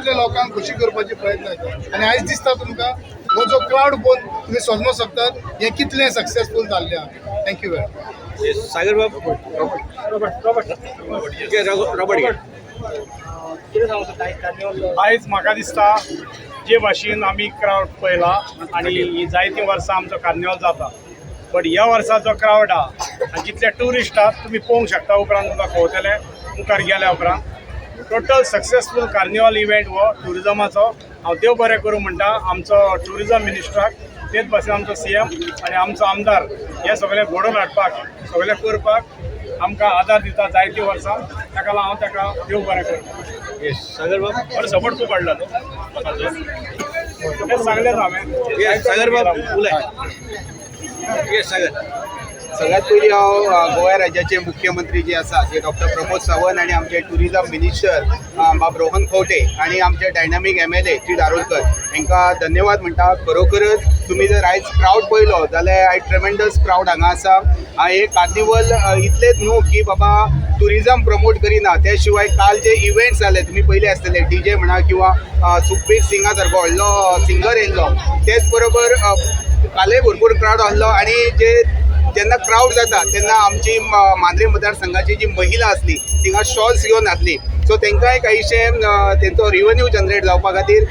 तितल्या लोकांक खुशी करपाचे प्रयत्न करता आनी आयज दिसता तुमकां? हो जो क्रावड पळोवन तुमी समजूंक शकतात. हे कितलें सक्सेसफूल जाल्लें आहा. थँक्यू वेरी सागर बाबू. रॉबर्ट. आयज म्हाका दिसता. जे भाशेन आमी क्रावड पळयला आनी ही जायतीं वर्सां आमचो कार्निवल जाता. बट ह्या वर्सा जो क्रावड आहा आनी जितले टुरिस्ट आहात तुमी पळोवंक शकता उपरांत तुमकां कळटलें मुखार गेल्या उपरांत. टोटल सक्सेसफूल कार्निवल इव्हेंट हो टुरिजमाचो हांव देव बरें करूं म्हणटा आमचो टुरिजम मिनिस्टराक तेच भाशेन आमचो सी एम आनी आमचो आमदार. हे सगळें घडोवन हाडपाक सगळें करपाक आमकां आदार दिता जायतीं वर्सां ताका लागून हांव ताका देव बरें करता Yes, सागर बाबू बरं सपोर्ट खूप वाढला. तो तेच सांगलेच हांवें सागर बाबू उलय Yes, सागर सगळ्यात पयलीं हांव अ, राज्याचे मुख्यमंत्री जे आसा ते डॉक्टर प्रमोद सावंत आनी आमचे टुरिजम मिनिस्टर बाब रोहन खंवटे आनी आमचे dynamic M L A Shri Darolkar हांकां धन्यवाद म्हणटा खरोखरच तुमी जर आयज क्रावड पळयलो जाल्यार आयज ट्रेमेंडस क्रावड हांगा आसा हे कार्निवल इतलेंच इतलेच न्हू की बाबा टुरिजम प्रमोट करिना. त्या शिवाय काल जे इव्हेंट्स जाले तुमी पहिले आसतले डी जे म्हणा किंवा सुखबीर सिंगा सारको व्हडलो सिंगर येयल्लो तेच बरोबर कालय भरपूर क्रावड आसलो आनी जे ज्यांना क्रावड जाता तेन्ना आमची मांद्रे मतदारसंघाची जी महिला असली तिंगा शॉल्स घेवन आसली सो तेंकांय काहीशे तेंचो रिवन्यू जनरेट जावपा खातीर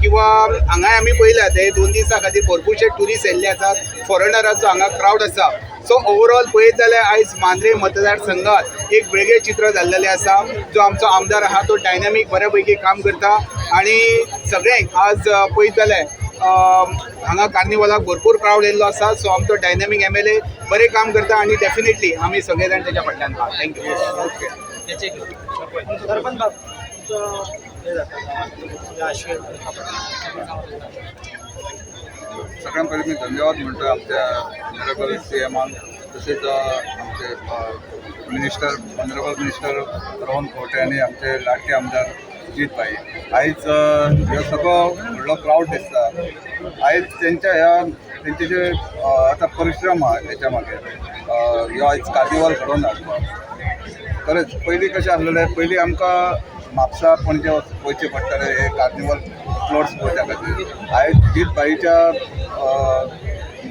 किंवा हांगाय आमी पळयलात ते दोन दिसां खातीर भरपूरशे टुरिस्ट येयल्ले आसात फॉरेनराचो हांगा क्रावड आसा सो ओवरऑल पळयत जाल्यार आयज मांद्रे मतदारसंघात एक वेगळें चित्र जाल्लेलें आसा. जो आमचो आमदार आहा तो डायनामीक बऱ्या पैकी काम करता. आनी सगळ्यांक आज पळयत जाल्यार हांगा कार्निवलाक भरपूर क्रावड येयल्लो आसा. सो आमचो डायनामीक एम एल ए बरें काम करता आनी डेफिनेटली आमी सगळे जाण तेच्या फाटल्यान आहा थँक्यू सगळ्यां पयलीं मी धन्यवाद म्हणतो आमच्या ऑनरेबल सी एमान तसेच आमचे minister honourable minister Rohan Khaunte आनी आमचे लाडके आमदार जीत भाई आयज ह्यो सगळो व्हडलो क्रावड दिसता आयज तेंच्या ह्या तेंचे जे आतां परिश्रम आहा हेच्या मागीर ह्यो आयज कार्निवल घडोवन हाडलो खरेंच पयलीं कशें आसलेलें पयलीं आमकां म्हापसा पणजे वच- वयचें पडटालें हे कार्निवल फ्लोट्स पळोवच्या खातीर. आयज जीत बाईच्या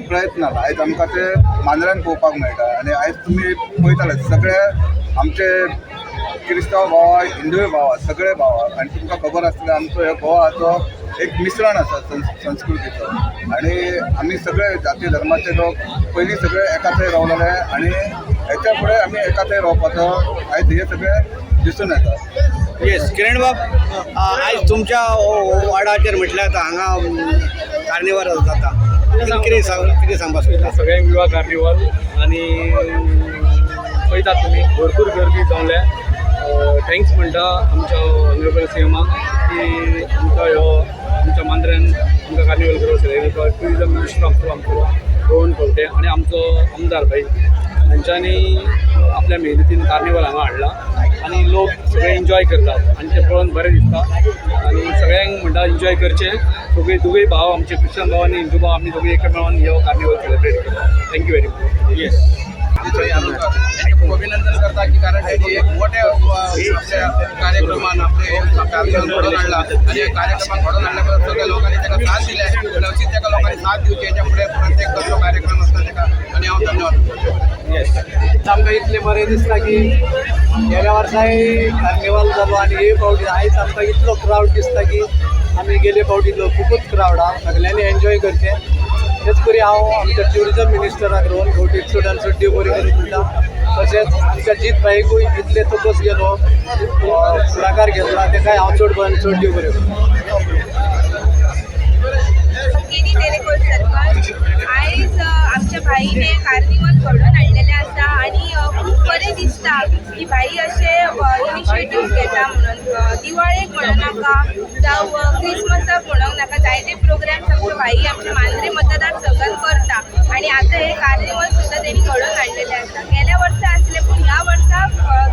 प्रयत्नान आयज आमकां ते मांद्र्यान पळोवपाक मेळटा. आनी आयज तुमी पळयताले सगळे आमचे क्रिस्तांव भाव हिंदूय भाव सगळे भाव. आनी तुमकां खबर आसतलें आमचो हे गोवाचो एक मिश्रण आसा संस- संस्कृतीचो. आनी आमी सगळे जाती धर्माचे लोक पयलीं सगळे एका थंय रावलेले आनी हेच्या फुडें आमी एका थंय रावपाचो आयज हे सगळे दिसून येता येस किरण बाब आयज तुमच्या हो- वाडाचेर म्हटल्यार आतां हांगा कार्निवल जाता कितें- सांग कितें सांगपाक सोदता सगळ्यांक विवा कार्निवल आनी पळयतात तुमी भरपूर गर्दी जावल्या थँक्स म्हणटा आमच्या ऑनरेबल सी एमाक की आमकां ह्यो आमच्या मांद्र्यान आमकां कार्निवल करप सेलिब्रेट ट्युरिजम मिनिस्टर आमचो आमचो रोहन खंवटे आनी आमचो आमदार भाई हांच्यांनी आपल्या मेहनतीन कार्निवल हांगा हाडला आनी लोक सगळे एन्जॉय करतात. आनी ते पळोवन बरें दिसता आनी सगळ्यांक म्हणटा एन्जॉय करचें. सगळे दोगूय भाव आमचे क्रिश्चन भाव आनी हिंदू भाव आमी दोगूय एका मेळोन हो कार्निवल सेलिब्रेट करतात thank you very much yes अभिनंदन करता की कारण त्यांनी एक मोठ्या कार्यक्रमान आपले कार्यक्रम घडवून आणला. आणि कार्यक्रमात घडून आणल्याबद्दल सगळ्या लोकांनी त्याला साथ दिल्या आणि अशीच त्या लोकांनी साथ दिवची याच्यापुढे प्रत्येक कसलो कार्यक्रम असता त्याका आणि हांव धन्यवाद. आमकां इतलें बरें दिसता की गेल्या वर्साय कार्निवल जालो आनी हे फावटी आयज आमकां इतलो क्रावड दिसता की आमी गेले फावटी लोक खूपच क्रावड हा. सगल्यांनी एन्जॉय करचें. तेच करी हांव आमच्या टुरिजम मिनिस्टराक रोवन खंवटे चड चड बरी बरें करूं तशेंच आमच्या जीत भाईकूय इतले तपस गेलो. फुडाकार घेतला तेकाय हांव चड बरें चड ड्यू बरें आयज आमच्या भाईने कार्निवल घडोवन हाडलेले आसा आनी खूब बरें दिसता की भाई अशें इनिशिएटीव घेता म्हणून दिवाळेक म्हणून नाका जावं क्रिसमसाक म्हणून नाका जायते प्रोग्राम्स आमचे भाई आमच्या मांद्रे मतदारसंघात करता. आनी आतां हे कार्निवल सुद्दां तेणी घडोवन हाडलेले आसा गेल्या वर्सा आसले पूण ह्या वर्सा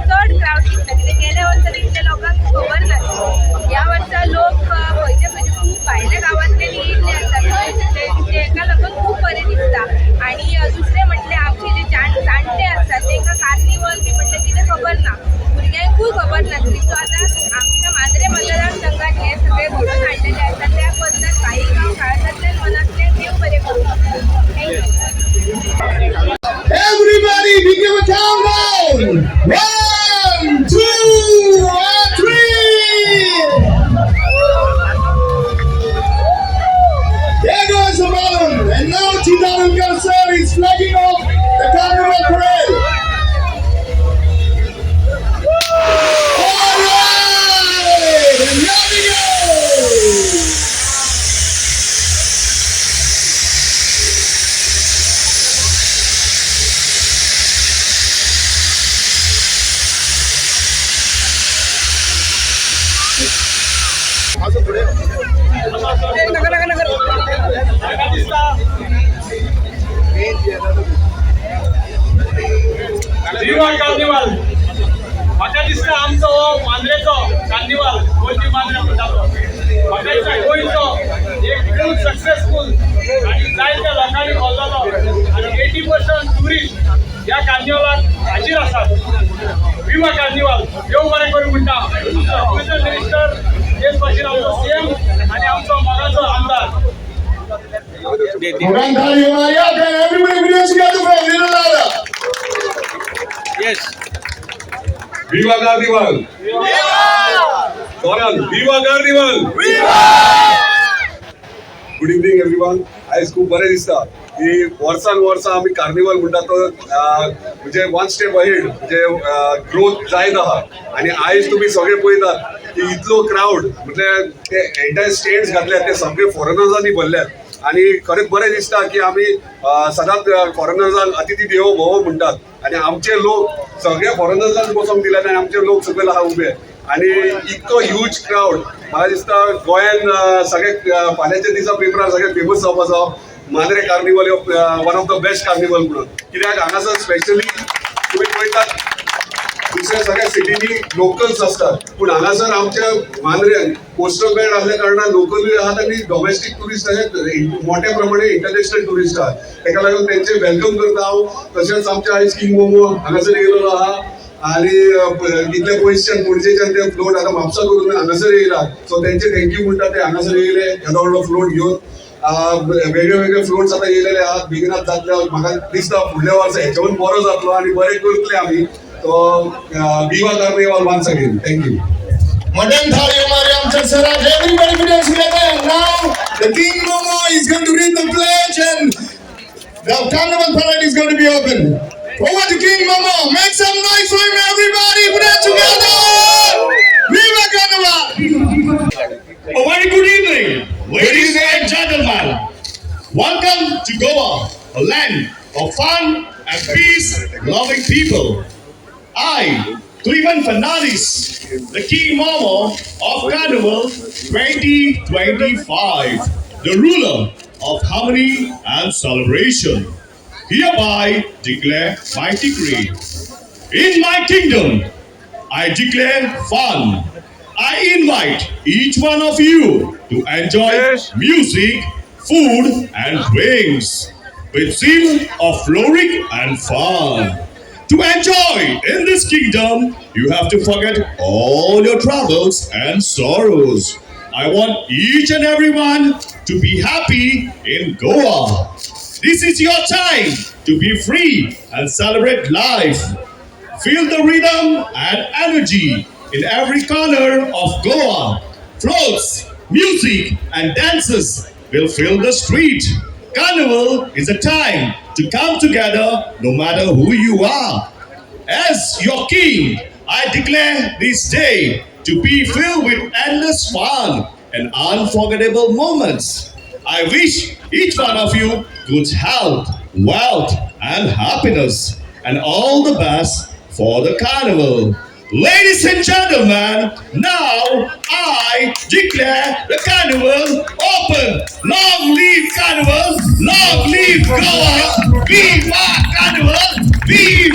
चड क्रावड दिसता कित्याक गेल्या वर्सा तितल्या लोकांक खबर नासली ह्या वर्सा लोक खंयचे खंयचे खूब भायल्या गांवांतले येयल्ले आसा ते- तेका लागून खूब बरें दिसता आनी अ, म्हणजे दुसरें Amen. दिसता आमचो हो मांद्रेचो कार्निवाल गोंयची मांद्रे म्हणटा तो म्हाका दिसता गोंयचो एक फूल सक्सेसफूल आनी जायत्या लोकांनी खोल्लेलो आनी एटी पर्संट टुरिस्ट ह्या कार्निवलाक हाजीर आसात विवा कार्निवाल देव बरें करूं म्हणटा आमचो टुरिजम मिनिस्टर तेच भाशेन आमचो सीएम आनी आमचो मोगाचो आमदार. Everybody put your together for a विवा विवा गुड इव्हनिंग एव्हरीवन आयज खूब बरें दिसता की वर्सान वर्सा आमी कार्निवल म्हणटा तो म्हणजे वन स्टेप अहेड म्हणजे ग्रोथ जायत आहा आनी आयज तुमी सगळे पळयतात की इतलो क्रावड म्हणजे ते एन्टायर स्टेट्स घातल्यात ते सगळे फॉरेनर्सांनी भरल्यात. आणि खरेंच बरें दिसता की आमी सदांच फॉरेनर्सांक अतिथी देवो भव म्हणटात आणि आमचे लोक सगळे फॉरेनर्सांक बसोंक दिला आनी आमचे लोक सगळे आहा उबे आणि इतको ह्यूज क्रावड म्हाका दिसता गोंयान सगळे अं, फाल्यांच्या दिसा पेपरार सगळे फेमस जावपाचो Mandrem carnival one of the best carnival म्हणून. कित्याक हांगासर स्पेशली तुमी पळयतात दुसऱ्या सगळ्या सिटीनी लोकल्स असतात. पूण हांगासर आमच्या मांद्र्यान कोस्टल बेल्ट असल्या कारणान लोकलूय आहात आणि डॉमेस्टीक टुरिस्ट आहेत. मोठ्या प्रमाणे इंटरनॅशनल टुरिस्ट आहात. ताका लागून तेंचे वेलकम करता हांव तशेंच आमच्या आयज किंग मोमो हांगासर येयलेलो आहा. आणि अं, इतले पयसच्यान पणजेच्यान ते फ्लोट आता म्हापसा करून हांगासर येयला सो तेंचे थँक्यू म्हणटा ते हांगासर येयले येदो व्हडलो फ्लोट घेवन वेगळे वेगळे फ्लोट्स आतां येयलेले आहात. बेगिनात जातले म्हाका दिसता फुडल्या वर्सा हेच्यावन बरो जातलो. आनी बरें करतले आमी तो Viva Carnival once again thank you Madam Thali Mariam Chaksaraj, everybody put your together. Now, the King Momo is going to read the pledge and the carnival parade is going to be open. Over to King Momo. Make some noise for him, everybody. Put it together. Viva Carnival! A very good evening, ladies and gentlemen. Welcome to Goa, a land of fun and peace-loving people. I, Cleveland Fernandez, the King Momo of Carnival 2025, the ruler of harmony and celebration, hereby declare my decree. In my kingdom, I declare fun. I invite each one of you to enjoy music, food, and drinks with zeal of flourish and fun. To enjoy in this kingdom, you have to forget all your troubles and sorrows. I want each and everyone to be happy in Goa. This is your time to be free and celebrate life. Feel the rhythm and energy in every corner of Goa. Floats, music, and dances will fill the street. Carnival is a time to come together no matter who you are. As your king, I declare this day to be filled with endless fun and unforgettable moments. I wish each one of you good health, wealth, and happiness, and all the best for the carnival. Ladies and gentlemen, now I declare the carnival open. Long live carnival, long live Goa, viva carnival, viva